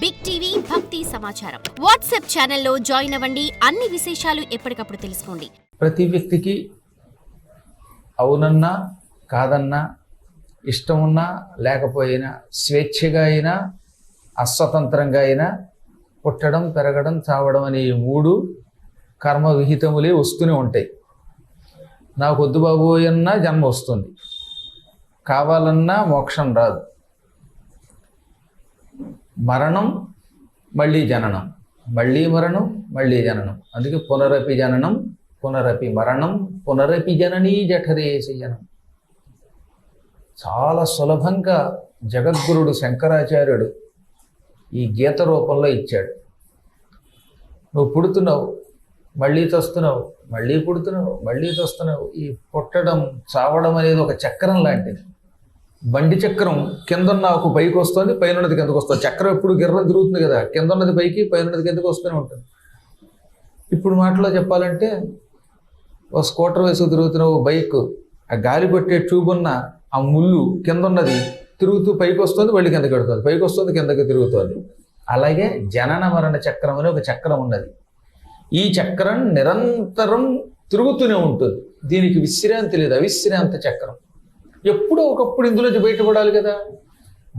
Big TV భక్తి సమాచారం WhatsApp ఛానల్లో జాయిన్ అవ్వండి. అన్ని విశేషాలు ఎప్పటికప్పుడు తెలుసుకోండి. ప్రతి వ్యక్తికి అవునన్నా కాదన్నా ఇష్టం ఉన్నా లేకపోయినా స్వేచ్ఛగా అయినా అస్వతంత్రంగా అయినా పుట్టడం పెరగడం చావడం అనే మూడు కర్మ విహితములే వస్తూనే ఉంటాయి. నాకు వద్దు బాబోయన్నా జన్మ వస్తుంది. కావాలన్నా మోక్షం రాదు. మరణం మళ్ళీ జననం. మళ్ళీ మరణం మళ్ళీ జననం. అందుకే పునరపి జననం పునరపి మరణం పునరపి జననీ జఠరేసి జనం చాలా సులభంగా జగద్గురుడు శంకరాచార్యుడు ఈ గీత రూపంలో ఇచ్చాడు. నువ్వు పుడుతున్నావు మళ్ళీ తస్తున్నావు మళ్ళీ పుడుతున్నావు మళ్ళీ తస్తున్నావు ఈ పుట్టడం చావడం అనేది ఒక చక్రం లాంటిది. బండి చక్రం కిందన్న ఒక పైకి వస్తుంది పైన ఉన్నది కిందకు వస్తుంది. చక్రం ఎప్పుడు గిర్రం తిరుగుతుంది కదా కింద ఉన్నది పైకి పైన ఉన్నది కిందకు వస్తూనే ఉంటుంది. ఇప్పుడు మాటలో చెప్పాలంటే ఓ స్కూటర్ వేసుకు తిరుగుతున్న ఓ బైక్ ఆ గాలి కొట్టే ట్యూబ్ ఉన్న ఆ ముళ్ళు కింద ఉన్నది తిరుగుతూ పైకి వస్తుంది మళ్ళీ కిందకి పెడుతుంది పైకి వస్తుంది కిందకి తిరుగుతుంది. అలాగే జనన మరణ చక్రం అనే ఒక చక్రం ఉన్నది. ఈ చక్రం నిరంతరం తిరుగుతూనే ఉంటుంది. దీనికి విశ్రాంతి లేదు అవిశ్రాంత చక్రం. ఎప్పుడో ఒకప్పుడు ఇందులోంచి బయటపడాలి కదా.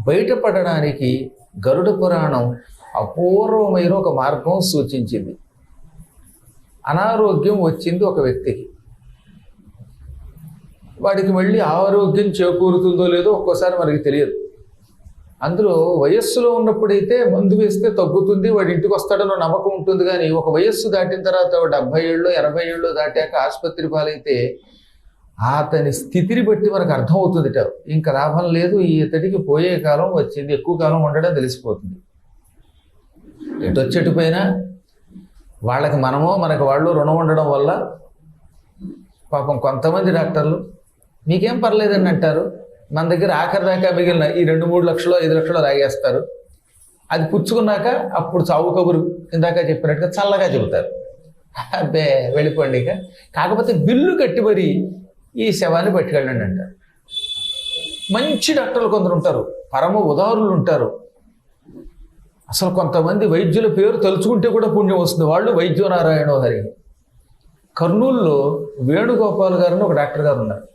బయటపడడానికి గరుడ పురాణం అపూర్వమైన ఒక మార్గం సూచించింది. అనారోగ్యం వచ్చింది ఒక వ్యక్తికి. వాడికి మళ్ళీ ఆరోగ్యం చేకూరుతుందో లేదో ఒక్కోసారి మనకి తెలియదు. అందులో వయస్సులో ఉన్నప్పుడైతే మందు వేస్తే తగ్గుతుంది వాడి ఇంటికి వస్తాడనో నమ్మకం ఉంటుంది కానీ ఒక వయస్సు దాటిన తర్వాత డెబ్బై ఏళ్ళు ఎనభై ఏళ్ళు దాటాక ఆసుపత్రి పాలైతే అతని స్థితిని బట్టి మనకు అర్థమవుతుందిట ఇంకా లాభం లేదు ఈ ఇతడికి పోయే కాలం వచ్చింది ఎక్కువ కాలం ఉండడం తెలిసిపోతుంది. ఎటు వచ్చేటు పైన వాళ్ళకి మనమో మనకు వాళ్ళు రుణం ఉండడం వల్ల పాపం కొంతమంది డాక్టర్లు మీకేం పర్లేదని అంటారు. మన దగ్గర ఆఖరి దాకా మిగిలిన ఈ రెండు మూడు లక్షలు ఐదు లక్షలు రాగేస్తారు అది పుచ్చుకున్నాక అప్పుడు చావు కబురు. ఇందాక చెప్పినట్టుగా చల్లగా చెబుతారు. అబ్బే వెళ్ళిపోండి ఇక. కాకపోతే బిల్లు కట్టి మరి ఈ శవాన్ని పట్టుకెళ్ళండి అంటారు. మంచి డాక్టర్లు కొందరు ఉంటారు. పరమ ఉదారులు ఉంటారు. అసలు కొంతమంది వైద్యుల పేరు తలుచుకుంటే కూడా పుణ్యం వస్తుంది. వాళ్ళు వైద్యనారాయణ హరి. కర్నూలులో వేణుగోపాల్ గారు అని ఒక డాక్టర్ గారు ఉన్నారు.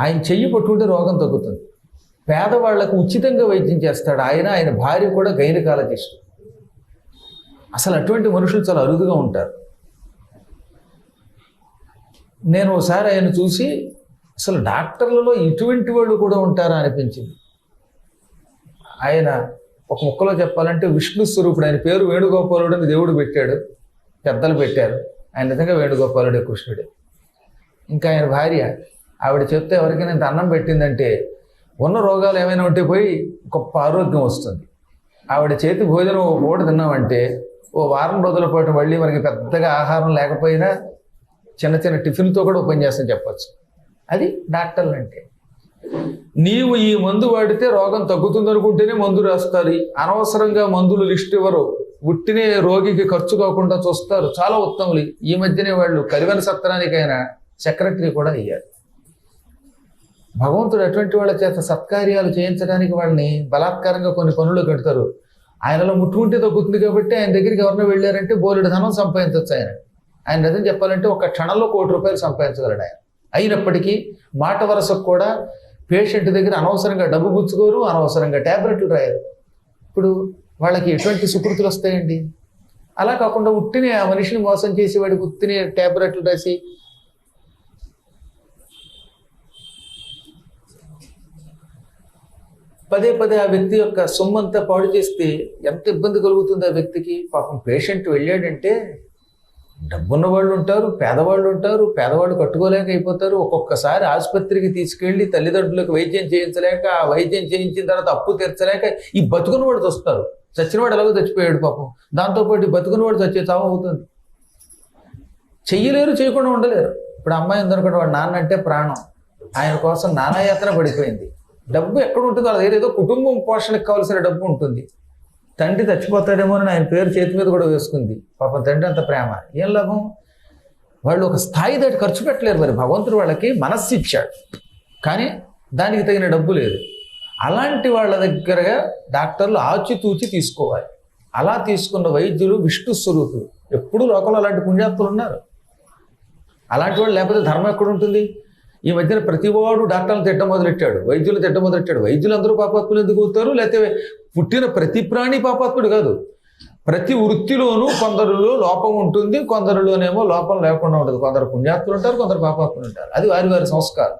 ఆయన చెయ్యి పట్టుకుంటే రోగం తగ్గుతుంది. పేదవాళ్ళకు ఉచితంగా వైద్యం చేస్తాడు. ఆయన ఆయన భార్య కూడా గైనకాలజిస్ట్. అసలు అటువంటి మనుషులు చాలా అరుదుగా ఉంటారు. నేను ఒకసారి ఆయన చూసి అసలు డాక్టర్లలో ఇటువంటి వాళ్ళు కూడా ఉంటారా అనిపించింది. ఆయన ఒక ముక్కలో చెప్పాలంటే విష్ణు స్వరూపుడు ఆయన పేరు వేణుగోపాలుడు అని దేవుడు పెట్టాడు పెద్దలు పెట్టారు. ఆయన నిజంగా వేణుగోపాలుడే కృష్ణుడే. ఇంకా ఆయన భార్య ఆవిడ చెప్తే ఎవరికైనా ఇంత అన్నం పెట్టిందంటే ఉన్న రోగాలు ఏమైనా ఉంటే పోయి గొప్ప ఆరోగ్యం వస్తుంది. ఆవిడ చేతి భోజనం ఓ పూట తిన్నామంటే ఓ వారం రోజుల పాటు మళ్ళీ మనకి పెద్దగా ఆహారం లేకపోయినా చిన్న చిన్న టిఫిన్తో కూడా ఉపన్యాసం చెప్పచ్చు. అది డాక్టర్లు అంటే. నీవు ఈ మందు వాడితే రోగం తగ్గుతుంది అనుకుంటేనే మందు రాస్తారు. అనవసరంగా మందులు లిస్ట్ ఇవ్వరు. ఉట్టినే రోగికి ఖర్చు కాకుండా చూస్తారు. చాలా ఉత్తములు. ఈ మధ్యనే వాళ్ళు కరివెన సత్రానికైనా సెక్రటరీ కూడా అయ్యారు. భగవంతుడు అటువంటి వాళ్ళ చేత సత్కార్యాలు చేయించడానికి వాళ్ళని బలాత్కారంగా కొన్ని పనులు కడతారు. ఆయనలో ముట్టుకుంటే తగ్గుతుంది కాబట్టి ఆయన దగ్గరికి ఎవరినో వెళ్ళారంటే బోలెడు ధనం సంపాదించవచ్చు ఆయన. ఆయన నిజం చెప్పాలంటే ఒక క్షణంలో కోటి రూపాయలు సంపాదించగలడు ఆయన. అయినప్పటికీ మాట వరసకు కూడా పేషెంట్ దగ్గర అనవసరంగా డబ్బు పుచ్చుకోరు అనవసరంగా ట్యాబ్లెట్లు రాయరు. ఇప్పుడు వాళ్ళకి ఎటువంటి సుకృతులు వస్తాయండి? అలా కాకుండా ఉట్టిని ఆ మనిషిని మోసం చేసి వాడికి ఉత్తిని ట్యాబ్లెట్లు రాసి పదే పదే ఆ వ్యక్తి యొక్క సొమ్మంతా పాడు చేస్తే ఎంత ఇబ్బంది కలుగుతుంది ఆ వ్యక్తికి? పాపం పేషెంట్ వెళ్ళాడంటే డబ్బున్న వాళ్ళు ఉంటారు పేదవాళ్ళు ఉంటారు పేదవాళ్ళు కట్టుకోలేక అయిపోతారు. ఒక్కొక్కసారి ఆసుపత్రికి తీసుకెళ్ళి తల్లిదండ్రులకు వైద్యం చేయించలేక ఆ వైద్యం చేయించిన తర్వాత అప్పు తీర్చలేక ఈ బతుకున్న వాడు వస్తారు చచ్చినవాడు ఎలాగో చచ్చిపోయాడు పాపం. దాంతోపాటు బతుకుని వాడు చచ్చే చావు అవుతుంది. చెయ్యలేరు చేయకుండా ఉండలేరు. ఇప్పుడు అమ్మాయి ఉందనుకోండి వాడు నాన్న అంటే ప్రాణం. ఆయన కోసం నానాయాత్ర పడిపోయింది. డబ్బు ఎక్కడ ఉంటుందో అది ఏదో కుటుంబం పోషణకు కావాల్సిన డబ్బు ఉంటుంది. తండ్రి చచ్చిపోతాడేమో అని ఆయన పేరు చేతి మీద కూడా వేసుకుంది. పాపం తండ్రి అంత ప్రేమ. ఏం లాభం? వాళ్ళు ఒక స్థాయి దాటి ఖర్చు పెట్టలేరు మరి. భగవంతుడు వాళ్ళకి మనస్సు ఇచ్చాడు. కానీ దానికి తగిన డబ్బు లేదు. అలాంటి వాళ్ళ దగ్గరగా డాక్టర్లు ఆచితూచి తీసుకోవాలి. అలా తీసుకున్న వైద్యులు విష్ణు స్వరూపులు. ఎప్పుడూ లోకంలో అలాంటి పుణ్యాత్తులు ఉన్నారు. అలాంటి వాళ్ళు లేకపోతే ధర్మం ఎక్కడ ఉంటుంది? ఈ మధ్యన ప్రతివాడు డాక్టర్లు తిట్ట మొదలెట్టాడు వైద్యులు తిట్ట మొదలెట్టాడు. వైద్యులు అందరూ పాపాత్ములు ఎందుకు అవుతారు? లేకపోతే పుట్టిన ప్రతి ప్రాణి పాపాత్ముడు కాదు. ప్రతి వృత్తిలోనూ కొందరిలో లోపం ఉంటుంది కొందరిలోనేమో లోపం లేకుండా ఉంటుంది. కొందరు పుణ్యాత్ములు ఉంటారు కొందరు పాపాత్ములు ఉంటారు. అది వారి వారి సంస్కారం.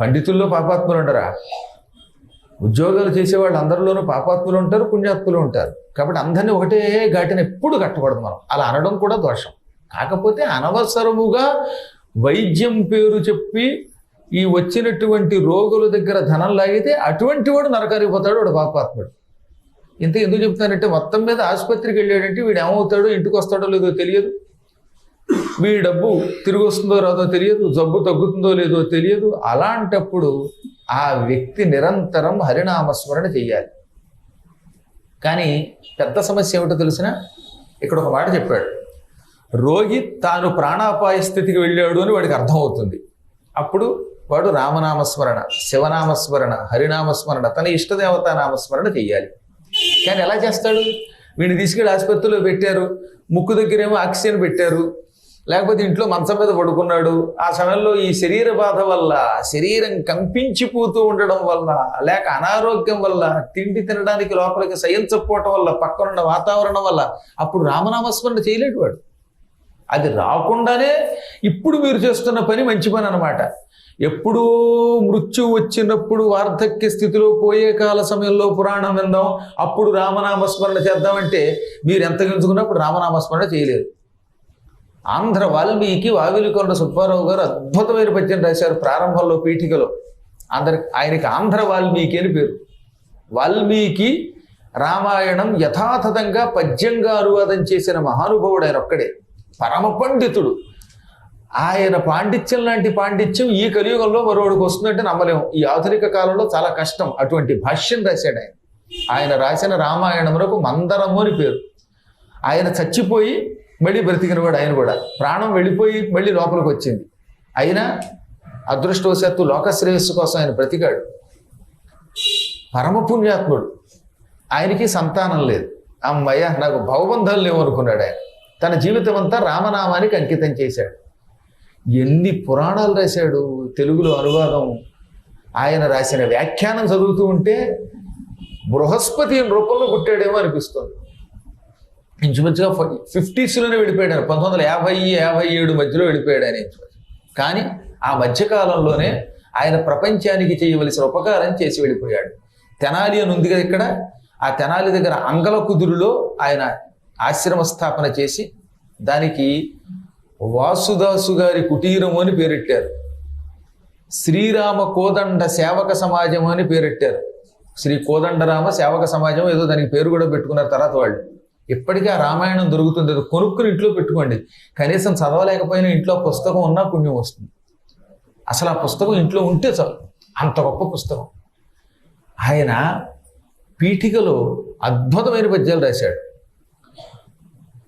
పండితుల్లో పాపాత్ములు ఉండరా? ఉద్యోగాలు చేసేవాళ్ళు అందరిలోనూ పాపాత్ములు ఉంటారు పుణ్యాత్ములు ఉంటారు. కాబట్టి అందరినీ ఒకటే ఘాటిని ఎప్పుడు కట్టకూడదు మనం. అలా అనడం కూడా దోషం. కాకపోతే అనవసరముగా వైద్యం పేరు చెప్పి ఈ వచ్చినటువంటి రోగుల దగ్గర ధనం లాగితే అటువంటి వాడు నరకారిపోతాడు పోతాడు వాడు పాపాత్ముడు. ఇంత ఎందుకు చెప్తానంటే మొత్తం మీద ఆసుపత్రికి వెళ్ళాడంటే వీడు ఏమవుతాడో ఇంటికి వస్తాడో లేదో తెలియదు. వీడి డబ్బు తిరిగి వస్తుందో రాదో తెలియదు జబ్బు తగ్గుతుందో లేదో తెలియదు. అలాంటప్పుడు ఆ వ్యక్తి నిరంతరం హరినామస్మరణ చెయ్యాలి కానీ పెద్ద సమస్య ఏమిటో తెలిసిన ఇక్కడ ఒక మాట చెప్పాడు. రోగి తాను ప్రాణాపాయ స్థితికి వెళ్ళాడు అని వాడికి అర్థమవుతుంది. అప్పుడు వాడు రామనామస్మరణ శివనామస్మరణ హరినామస్మరణ తన ఇష్టదేవతా నామస్మరణ చెయ్యాలి. కానీ ఎలా చేస్తాడు? వీడిని తీసుకెళ్ళి ఆసుపత్రిలో పెట్టారు. ముక్కు దగ్గరేమో ఆక్సిజన్ పెట్టారు. లేకపోతే ఇంట్లో మంచం మీద పడుకున్నాడు. ఆ సమయంలో ఈ శరీర బాధ వల్ల శరీరం కంపించిపోతూ ఉండడం వల్ల లేక అనారోగ్యం వల్ల తిండి తినడానికి లోపలికి సహించకపోవటం వల్ల పక్కనున్న వాతావరణం వల్ల అప్పుడు రామనామస్మరణ చేయలేడు వాడు. అది రాకుండానే ఇప్పుడు మీరు చేస్తున్న పని మంచి పని అనమాట ఎప్పుడూ మృత్యు వచ్చినప్పుడు వార్ధక్య స్థితిలో పోయే కాల సమయంలో పురాణం విందాం. అప్పుడు రామనామస్మరణ చేద్దామంటే మీరు ఎంత గించుకున్నప్పుడు రామనామస్మరణ చేయలేరు. ఆంధ్ర వాల్మీకి వావిలికొండ సుబ్బారావు గారు అద్భుతమైన పద్యం రాశారు ప్రారంభంలో పీఠికలో. అందరి ఆయనకి ఆంధ్ర వాల్మీకి అని పేరు. వాల్మీకి రామాయణం యథాతథంగా పద్యంగా అనువాదం చేసిన మహానుభావుడు ఆయన ఒక్కడే. పరమ పండితుడు. ఆయన పాండిత్యం లాంటి పాండిత్యం ఈ కలియుగంలో మరోడికి వస్తుందంటే నమ్మలేము. ఈ ఆధునిక కాలంలో చాలా కష్టం. అటువంటి భాష్యం రాశాడు ఆయన. ఆయన రాసిన రామాయణమునకు మందరము అని పేరు. ఆయన చచ్చిపోయి మళ్ళీ బ్రతికినవాడు ఆయన కూడా. ప్రాణం వెళ్ళిపోయి మళ్ళీ లోపలికి వచ్చింది. అయినా అదృష్టవశాత్తు లోకశ్రేయస్సు కోసం ఆయన బ్రతికాడు. పరమపుణ్యాత్ముడు. ఆయనకి సంతానం లేదు. అమ్మయ్య నాకు భవబంధాలు లేవు అనుకున్నాడు ఆయన. తన జీవితం అంతా రామనామానికి అంకితం చేశాడు. ఎన్ని పురాణాలు రాశాడు? తెలుగులో అనువాదం. ఆయన రాసిన వ్యాఖ్యానం చదువుతూ ఉంటే బృహస్పతి రూపంలో పుట్టాడేమో అనిపిస్తుంది. ఇంచుమించుగా ఫిఫ్టీస్లోనే వెళ్ళిపోయాడు ఆయన. పంతొమ్మిది వందల యాభై యాభై ఏడు మధ్యలో వెళ్ళిపోయాడు ఆయన కానీ ఆ మధ్యకాలంలోనే ఆయన ప్రపంచానికి చేయవలసిన ఉపకారం చేసి వెళ్ళిపోయాడు. తెనాలి అని ఉంది కదా ఇక్కడ. ఆ తెనాలి దగ్గర అంగల కుదురులో ఆయన ఆశ్రమ స్థాపన చేసి దానికి వాసుదాసు గారి కుటీరం అని పేరెట్టారు. శ్రీరామ కోదండ సేవక సమాజం అని పేరెట్టారు. శ్రీ కోదండరామ సేవక సమాజం ఏదో దానికి పేరు కూడా పెట్టుకున్నారు తర్వాత వాళ్ళు. ఇప్పటికీ ఆ రామాయణం దొరుకుతుంది. అది కొనుక్కుని ఇంట్లో పెట్టుకోండి. కనీసం చదవలేకపోయినా ఇంట్లో పుస్తకం ఉన్నా పుణ్యం వస్తుంది. అసలు ఆ పుస్తకం ఇంట్లో ఉంటే చాలు. అంత గొప్ప పుస్తకం. ఆయన పీఠికలో అద్భుతమైన పద్యాలు రాశాడు.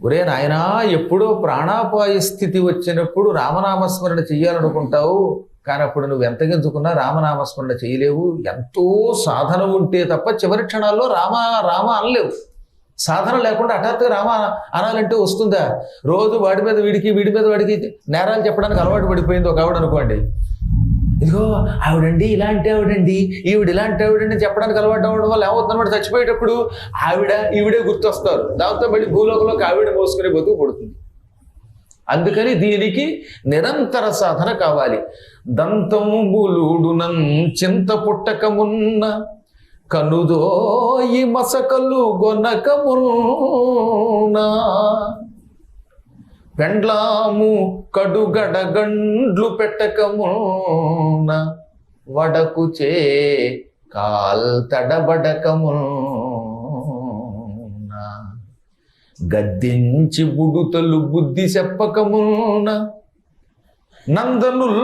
ఒరే నాయనా ఎప్పుడో ప్రాణాపాయ స్థితి వచ్చినప్పుడు రామనామస్మరణ చెయ్యాలనుకుంటావు. కానీ అప్పుడు నువ్వు ఎంత గెంతుకున్నా రామనామస్మరణ చేయలేవు ఎంతో సాధన ఉంటే తప్ప చివరి క్షణాల్లో రామ రామ అనలేవు. సాధన లేకుండా హఠాత్తుగా రామ అనాలంటే వస్తుందా? రోజు వాడి మీద వీడికి వీడి మీద వాడికి నేరాలు చెప్పడానికి అలవాటు పడిపోయింది ఒక ఆవిడ అనుకోండి. ఇదిగో ఆవిడండి ఇలాంటి ఆవిడండి ఈవిడ ఇలాంటి ఆవిడండి చెప్పడానికి అలవాటు అవ్వడం వల్ల ఏమవుతుందన్నమాట? చచ్చిపోయేటప్పుడు ఆవిడ ఈవిడే గుర్తొస్తారు. దాంతో మళ్ళీ భూలోకంలోకి ఆవిడ మోసుకునే బతుకు పడుతుంది. అందుకని దీనికి నిరంతర సాధన కావాలి. దంతంబులుడునం చింత పుట్టకమున్న కనుదోయి మసకలు గొనకమున్నా పెండ్లాము కడుగడగండ్లు పెట్టకమున వడకుచే కాల్ తడబడకమున గద్దించి బుడుతలు బుద్ధి చెప్పకమున నందనుల్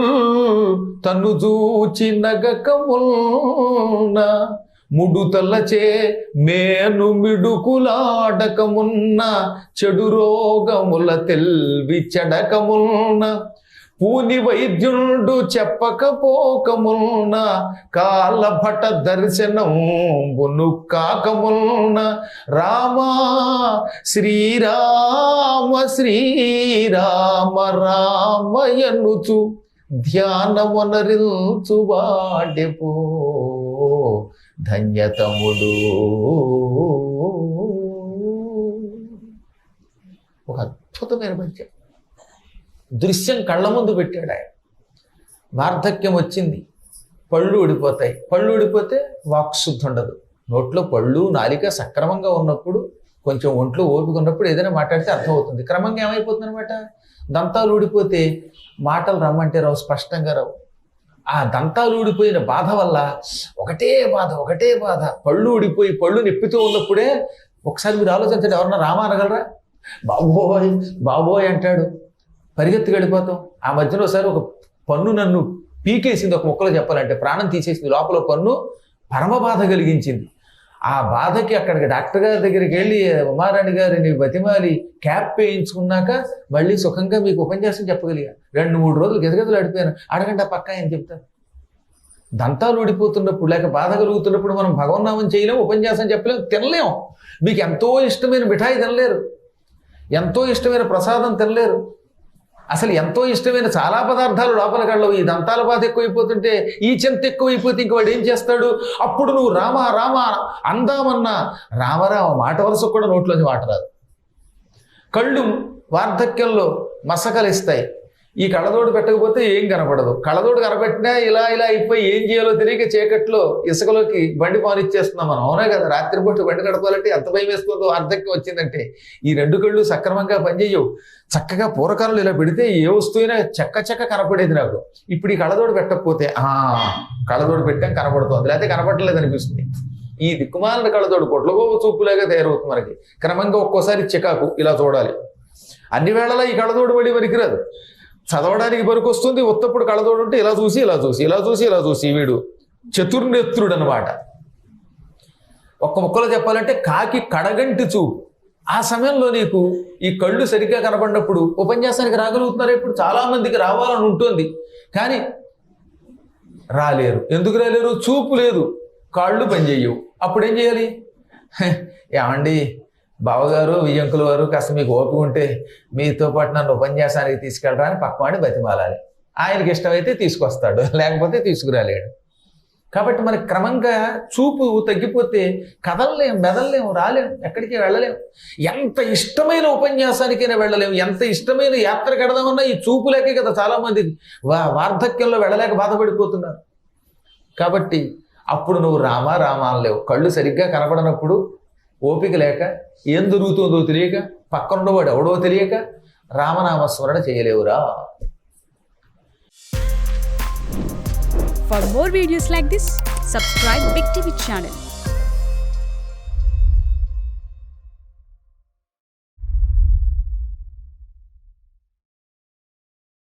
తను చూచి నగకమున్న ముడుతలచే మేను మిడుకులాడకమున్న చెడు రోగముల తెల్వి చెడకమున్న పూని వైద్యుండు చెప్పకపోకమున్న కాలభట దర్శనం కాకమున్న రామా శ్రీరామ శ్రీరామ రామయనుచు ధ్యానమునరిల్చు వాడెపో ధన్యతముడు ఒక అద్భుతమైన పద్యం దృశ్యం కళ్ళ ముందు పెట్టాడు ఆయన. వార్ధక్యం వచ్చింది. పళ్ళు ఊడిపోతాయి. పళ్ళు ఊడిపోతే వాక్శుద్ధి ఉండదు. నోట్లో పళ్ళు నాలిక సక్రమంగా ఉన్నప్పుడు కొంచెం ఒంట్లో ఓపిక ఉన్నప్పుడు ఏదైనా మాట్లాడితే అర్థమవుతుంది. క్రమంగా ఏమైపోతుంది అనమాట దంతాలు ఊడిపోతే మాటలు రమ్మంటే రావు స్పష్టంగా రావు. ఆ దంతాలు ఊడిపోయిన బాధ వల్ల ఒకటే బాధ ఒకటే బాధ. పళ్ళు ఊడిపోయి పళ్ళు నొప్పితూ ఉన్నప్పుడే ఒకసారి మీరు ఆలోచించండి ఎవరన్నా రామ అనగలరా? బాబోయ్ బాబోయ్ అంటాడు. పరిగెత్తి గడిపోతాం ఆ మధ్యలో ఒకసారి ఒక పన్ను నన్ను పీకేసింది ఒక మొక్కలో చెప్పాలంటే ప్రాణం తీసేసింది. లోపల పన్ను పరమ బాధ కలిగించింది. ఆ బాధకి అక్కడికి డాక్టర్ గారి దగ్గరికి వెళ్ళి ఉమారాణి గారిని బతిమాలి. క్యాప్ వేయించుకున్నాక మళ్ళీ సుఖంగా మీకు ఉపన్యాసం చెప్పగలిగా. రెండు మూడు రోజులు గెదగెదలు అడిపోయాను అడగండి పక్క ఆయన చెప్తాను దంతాలు ఊడిపోతున్నప్పుడు లేక బాధ కలుగుతున్నప్పుడు మనం భగవన్నామం చేయలేము ఉపన్యాసం చెప్పలేం తినలేం మీకు ఎంతో ఇష్టమైన మిఠాయి తినలేరు. ఎంతో ఇష్టమైన ప్రసాదం తినలేరు. అసలు ఎంతో ఇష్టమైన చాలా పదార్థాలు లోపల కళ్ళవు. ఈ దంతాల బాధ ఎక్కువైపోతుంటే ఈ చెంత ఎక్కువైపోతే ఇంక వాడు ఏం చేస్తాడు? అప్పుడు నువ్వు రామ రామ అందామన్నా రామరామ మాట వరుస కూడా నోట్లోంచి మాట రాదు. కళ్ళు వార్ధక్యంలో మసకలిస్తాయి. ఈ కళ్ళతోడు పెట్టకపోతే ఏం కనపడదు. కళ్ళతోడు కనపెట్టినా ఇలా ఇలా అయిపోయి ఏం చేయాలో తెలియక చీకట్లో ఇసుకలోకి బండి పాలిచ్చేస్తున్నాం మనం. అవునా కదా? రాత్రిపూట బండి గడపాలంటే ఎంత భయం వేస్తుందో వార్ధక్యం వచ్చిందంటే. ఈ రెండు కళ్ళు సక్రమంగా పనిచేయవు. చక్కగా పూర్వకాలంలో ఇలా పెడితే ఏ వస్తువునా చెక్క చెక్క కనపడేది నాకు. ఇప్పుడు ఈ కళ్ళతోడు పెట్టకపోతే ఆ కళ్ళతోడు పెట్టాం కనపడుతుంది. లేకపోతే కనపడలేదు అనిపిస్తుంది. ఈ దిక్కుమాలిన కళ్ళతోడు కొట్లగో చూపులాగా తయారవుతుంది మనకి. క్రమంగా ఒక్కోసారి చికాకు ఇలా చూడాలి. అన్ని వేళలా ఈ కళ్ళతోడు మళ్ళీ పనికిరాదు చదవడానికి పనికొస్తుంది ఉత్తప్పుడు కళ్ళతోడుంటే ఇలా చూసి ఇలా చూసి ఇలా చూసి ఇలా చూసి వీడు చతుర్నేత్రుడు అనమాట ఒక్క ముక్కలో చెప్పాలంటే కాకి కడగంటి చూపు. ఆ సమయంలో నీకు ఈ కళ్ళు సరిగ్గా కనపడినప్పుడు ఉపన్యాసానికి రాగలుగుతున్నారు ఇప్పుడు చాలామందికి రావాలని ఉంటుంది. కానీ రాలేరు. ఎందుకు రాలేరు? చూపు లేదు. కాళ్ళు పనిచేయవు. అప్పుడు ఏం చేయాలి ఏమండి? బావగారు వియ్యంకుల వారు కాస్త మీకు ఓపిక ఉంటే మీతో పాటు నన్ను ఉపన్యాసానికి తీసుకెళ్ళడానికి పక్కవాడిని బతిమాలాలి. ఆయనకి ఇష్టమైతే తీసుకొస్తాడు లేకపోతే తీసుకురాలేడు. కాబట్టి మనకి క్రమంగా చూపు తగ్గిపోతే కదలలేం మెదలలేం రాలేం ఎక్కడికి వెళ్ళలేం. ఎంత ఇష్టమైన ఉపన్యాసానికైనా వెళ్ళలేం ఎంత ఇష్టమైన యాత్ర కడదామన్నా ఈ చూపు లేకే కదా చాలామంది వా వార్ధక్యంలో వెళ్ళలేక బాధపడిపోతున్నారు. కాబట్టి అప్పుడు నువ్వు రామా రామ అనలేవు. కళ్ళు సరిగ్గా కనపడనప్పుడు ఓపిక లేక ఏం జరుగుతుందో తెలియక పక్కనుండవాడు ఎవడో తెలియక రామనామస్మరణ చేయలేవురా. For more videos like this subscribe big TV channel